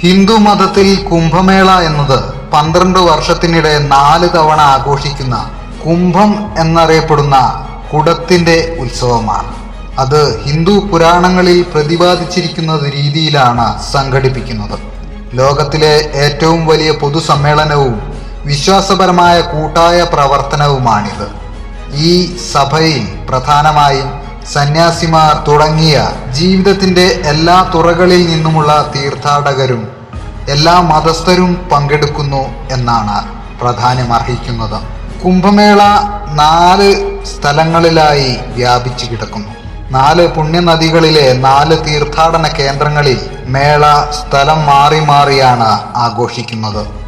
ഹിന്ദു മതത്തിൽ കുംഭമേള എന്നത് പന്ത്രണ്ട് വർഷത്തിനിടെ നാല് തവണ ആഘോഷിക്കുന്ന കുംഭം എന്നറിയപ്പെടുന്ന കുടത്തിന്റെ ഉത്സവമാണ്. അത് ഹിന്ദു പുരാണങ്ങളിൽ പ്രതിപാദിച്ചിരിക്കുന്ന രീതിയിലാണ് സംഘടിപ്പിക്കുന്നത്. ലോകത്തിലെ ഏറ്റവും വലിയ പൊതുസമ്മേളനവും വിശ്വാസപരമായ കൂട്ടായ പ്രവർത്തനവുമാണിത്. ഈ സഭയിൽ പ്രധാനമായും സന്യാസിമാർ തുടങ്ങിയ ജീവിതത്തിന്റെ എല്ലാ തുറകളിൽ നിന്നുമുള്ള തീർത്ഥാടകരും എല്ലാ മതസ്ഥരും പങ്കെടുക്കുന്നു എന്നാണ് പ്രാധാന്യം അർഹിക്കുന്നത്. കുംഭമേള നാല് സ്ഥലങ്ങളിലായി വ്യാപിച്ചു കിടക്കുന്നു. നാല് പുണ്യനദികളിലെ നാല് തീർത്ഥാടന കേന്ദ്രങ്ങളിൽ മേള സ്ഥലം മാറി മാറിയാണ് ആഘോഷിക്കുന്നത്.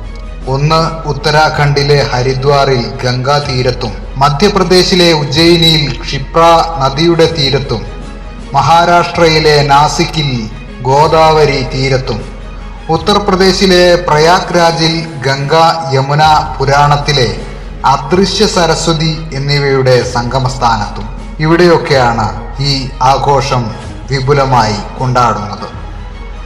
ഒന്ന് ഉത്തരാഖണ്ഡിലെ ഹരിദ്വാറിൽ ഗംഗാ തീരത്തും മധ്യപ്രദേശിലെ ഉജ്ജയിനിയിൽ ക്ഷിപ്ര നദിയുടെ തീരത്തും മഹാരാഷ്ട്രയിലെ നാസിക്കിൽ ഗോദാവരി തീരത്തും ഉത്തർപ്രദേശിലെ പ്രയാഗ് രാജിൽ ഗംഗ യമുന പുരാണത്തിലെ അദൃശ്യ സരസ്വതി എന്നിവയുടെ സംഗമസ്ഥാനത്തും. ഇവിടെയൊക്കെയാണ് ഈ ആഘോഷം വിപുലമായി കൊണ്ടാടുന്നത്.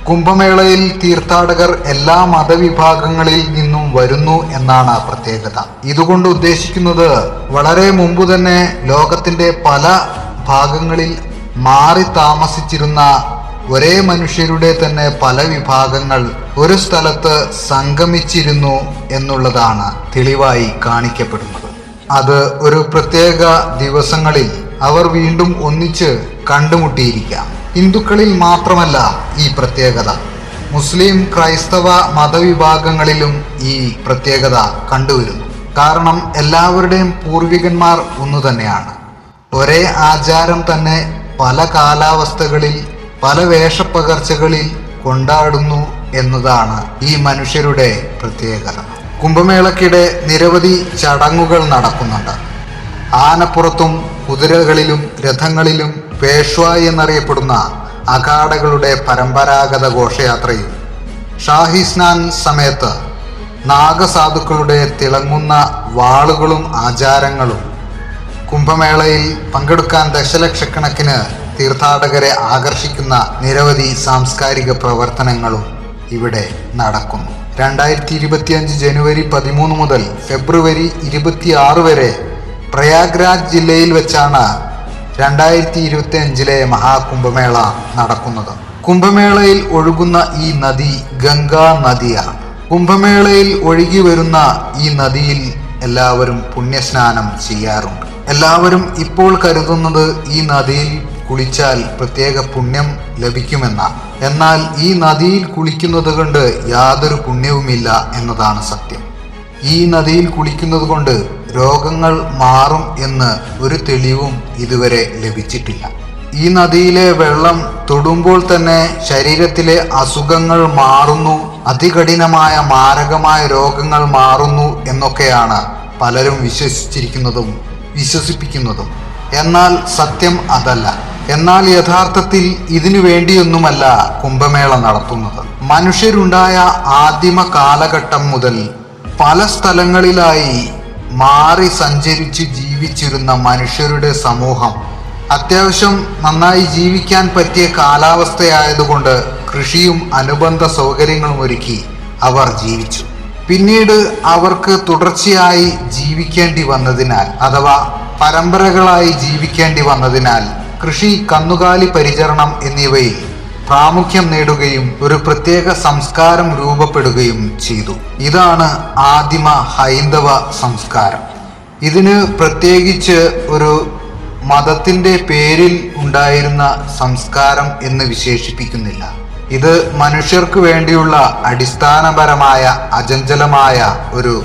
കുംഭമേളയിൽ തീർത്ഥാടകർ എല്ലാ മതവിഭാഗങ്ങളിൽ നിന്നും വരുന്നു എന്നാണ് പ്രത്യേകത. ഇതുകൊണ്ട് ഉദ്ദേശിക്കുന്നത് വളരെ മുമ്പ് തന്നെ ലോകത്തിന്റെ പല ഭാഗങ്ങളിൽ മാറി താമസിച്ചിരുന്ന ഒരേ മനുഷ്യരുടെ തന്നെ പല വിഭാഗങ്ങൾ ഒരു സ്ഥലത്ത് സംഗമിച്ചിരുന്നു എന്നുള്ളതാണ് തെളിവായി കാണിക്കപ്പെടുന്നത്. അത് ഒരു പ്രത്യേക ദിവസങ്ങളിൽ അവർ വീണ്ടും ഒന്നിച്ച് കണ്ടുമുട്ടിയിരിക്കാം. ഹിന്ദുക്കളിൽ മാത്രമല്ല ഈ പ്രത്യേകത. മുസ്ലിം ക്രൈസ്തവ മതവിഭാഗങ്ങളിലും ഈ പ്രത്യേകത കണ്ടുവരുന്നു. കാരണം എല്ലാവരുടെയും പൂർവികന്മാർ ഒന്നു തന്നെയാണ്. ഒരേ ആചാരം തന്നെ പല കാലാവസ്ഥകളിൽ പല വേഷപ്പകർച്ചകളിൽ കൊണ്ടാടുന്നു എന്നതാണ് ഈ മനുഷ്യരുടെ പ്രത്യേകത. കുംഭമേളക്കിടെ നിരവധി ചടങ്ങുകൾ നടക്കുന്നുണ്ട്. ആനപ്പുറത്തും കുതിരകളിലും രഥങ്ങളിലും പേഷ്വ എന്നറിയപ്പെടുന്ന അഖാഡകളുടെ പരമ്പരാഗത ഘോഷയാത്രയും ഷാഹി സ്നാൻ സമയത്ത് നാഗസാധുക്കളുടെ തിളങ്ങുന്ന വാളുകളും ആചാരങ്ങളും കുംഭമേളയിൽ പങ്കെടുക്കാൻ ദശലക്ഷക്കണക്കിന് തീർത്ഥാടകരെ ആകർഷിക്കുന്ന നിരവധി സാംസ്കാരിക പ്രവർത്തനങ്ങളും ഇവിടെ നടക്കുന്നു. രണ്ടായിരത്തി ഇരുപത്തിയഞ്ച് ജനുവരി പതിമൂന്ന് മുതൽ ഫെബ്രുവരി ഇരുപത്തിയാറ് വരെ പ്രയാഗ്രാജ് ജില്ലയിൽ വെച്ചാണ് രണ്ടായിരത്തി ഇരുപത്തി അഞ്ചിലെ മഹാകുംഭമേള നടക്കുന്നത്. കുംഭമേളയിൽ ഒഴുകുന്ന ഈ നദി ഗംഗാ നദിയാണ് കുംഭമേളയിൽ ഒഴുകി വരുന്ന ഈ നദിയിൽ എല്ലാവരും പുണ്യസ്നാനം ചെയ്യാറുണ്ട്. എല്ലാവരും ഇപ്പോൾ കരുതുന്നത് ഈ നദിയിൽ കുളിച്ചാൽ പ്രത്യേക പുണ്യം ലഭിക്കുമെന്നാണ് എന്നാൽ ഈ നദിയിൽ കുളിക്കുന്നത് കൊണ്ട് യാതൊരു പുണ്യവുമില്ല എന്നതാണ് സത്യം. ഈ നദിയിൽ കുളിക്കുന്നത് കൊണ്ട് രോഗങ്ങൾ മാറും എന്ന് ഒരു തെളിവും ഇതുവരെ ലഭിച്ചിട്ടില്ല. ഈ നദിയിലെ വെള്ളം തൊടുമ്പോൾ തന്നെ ശരീരത്തിലെ അസുഖങ്ങൾ മാറുന്നു അതികഠിനമായ മാരകമായ രോഗങ്ങൾ മാറുന്നു എന്നൊക്കെയാണ് പലരും വിശ്വസിച്ചിരിക്കുന്നതും വിശ്വസിപ്പിക്കുന്നതും. എന്നാൽ സത്യം അതല്ല. എന്നാൽ യഥാർത്ഥത്തിൽ ഇതിനു വേണ്ടിയൊന്നുമല്ല കുംഭമേള നടത്തുന്നത്. മനുഷ്യരുണ്ടായ ആദിമ കാലഘട്ടം മുതൽ പല സ്ഥലങ്ങളിലായി മാറി സഞ്ചരിച്ച് ജീവിച്ചിരുന്ന മനുഷ്യരുടെ സമൂഹം. അത്യാവശ്യം നന്നായി ജീവിക്കാൻ പറ്റിയ കാലാവസ്ഥയായതുകൊണ്ട് കൃഷിയും അനുബന്ധ സൗകര്യങ്ങളും ഒരുക്കി അവർ ജീവിച്ചു. പിന്നീട് അവർക്ക് തുടർച്ചയായി ജീവിക്കേണ്ടി വന്നതിനാൽ അഥവാ പരമ്പരകളായി ജീവിക്കേണ്ടി വന്നതിനാൽ കൃഷി കന്നുകാലി പരിചരണം എന്നിവയിൽ പ്രാമുഖ്യം നേടുകയും ഒരു പ്രത്യേക സംസ്കാരം രൂപപ്പെടുകയും ചെയ്തു. ഇതാണ് ആദിമ ഹൈന്ദവ സംസ്കാരം. ഇതിന് പ്രത്യേകിച്ച് ഒരു മതത്തിന്റെ പേരിൽ ഉണ്ടായിരുന്ന സംസ്കാരം എന്ന് വിശേഷിപ്പിക്കുന്നില്ല. ഇത് മനുഷ്യർക്ക് വേണ്ടിയുള്ള അടിസ്ഥാനപരമായ അചഞ്ചലമായ ഒരു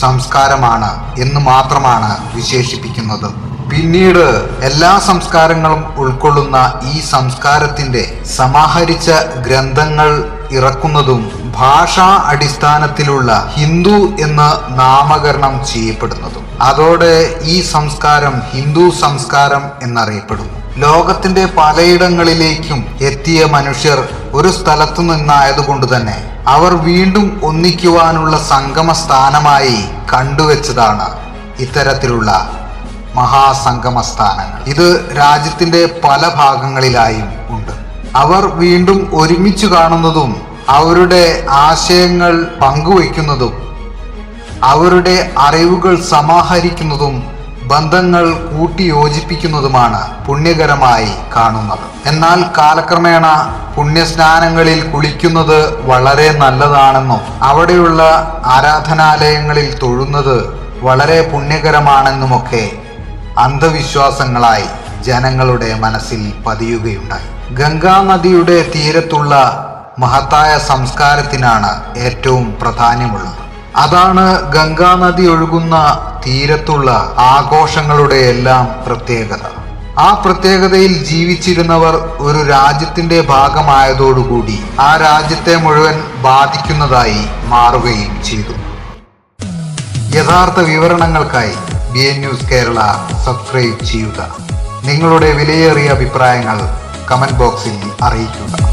സംസ്കാരമാണ് എന്ന് മാത്രമാണ് വിശേഷിപ്പിക്കുന്നത്. പിന്നീട് എല്ലാ സംസ്കാരങ്ങളും ഉൾക്കൊള്ളുന്ന ഈ സംസ്കാരത്തിന്റെ സമാഹരിച്ച ഗ്രന്ഥങ്ങൾ ഇറക്കുന്നതും ഭാഷാ അടിസ്ഥാനത്തിലുള്ള ഹിന്ദു എന്ന് നാമകരണം ചെയ്യപ്പെടുന്നതും. അതോടെ ഈ സംസ്കാരം ഹിന്ദു സംസ്കാരം എന്നറിയപ്പെടുന്നു. ലോകത്തിന്റെ പലയിടങ്ങളിലേക്കും എത്തിയ മനുഷ്യർ ഒരു സ്ഥലത്തു നിന്നായതുകൊണ്ട് തന്നെ അവർ വീണ്ടും ഒന്നിക്കുവാനുള്ള സംഗമ സ്ഥാനമായി കണ്ടുവച്ചതാണ് ഇത്തരത്തിലുള്ള മഹാസംഗമ സ്ഥാനങ്ങൾ ഇത് രാജ്യത്തിന്റെ പല ഭാഗങ്ങളിലായും ഉണ്ട്. അവർ വീണ്ടും ഒരുമിച്ച് കാണുന്നതും അവരുടെ ആശയങ്ങൾ പങ്കുവയ്ക്കുന്നതും അവരുടെ അറിവുകൾ സമാഹരിക്കുന്നതും ബന്ധങ്ങൾ കൂട്ടിയോജിപ്പിക്കുന്നതുമാണ് പുണ്യകരമായി കാണുന്നത്. എന്നാൽ കാലക്രമേണ പുണ്യസ്നാനങ്ങളിൽ കുളിക്കുന്നത് വളരെ നല്ലതാണെന്നും അവിടെയുള്ള ആരാധനാലയങ്ങളിൽ തൊഴുന്നത് വളരെ പുണ്യകരമാണെന്നുമൊക്കെ അന്ധവിശ്വാസങ്ങളായി ജനങ്ങളുടെ മനസ്സിൽ പതിയുകയുണ്ടായി. ഗംഗാ നദിയുടെ തീരത്തുള്ള മഹത്തായ സംസ്കാരത്തിനാണ് ഏറ്റവും പ്രാധാന്യമുള്ളത്. അതാണ് ഗംഗാ നദി ഒഴുകുന്ന തീരത്തുള്ള ആഘോഷങ്ങളുടെ എല്ലാം പ്രത്യേകത. ആ പ്രത്യേകതയിൽ ജീവിച്ചിരുന്നവർ ഒരു രാജ്യത്തിന്റെ ഭാഗമായതോടുകൂടി ആ രാജ്യത്തെ മുഴുവൻ ബാധിക്കുന്നതായി മാറുകയും ചെയ്തു. യഥാർത്ഥ വിവരണങ്ങൾക്കായി B N news Kerala subscribe ചെയ്യുക. നിങ്ങളുടെ വിലയേറിയ അഭിപ്രായങ്ങൾ കമന്റ് ബോക്സിൽ അറിയിക്കുക.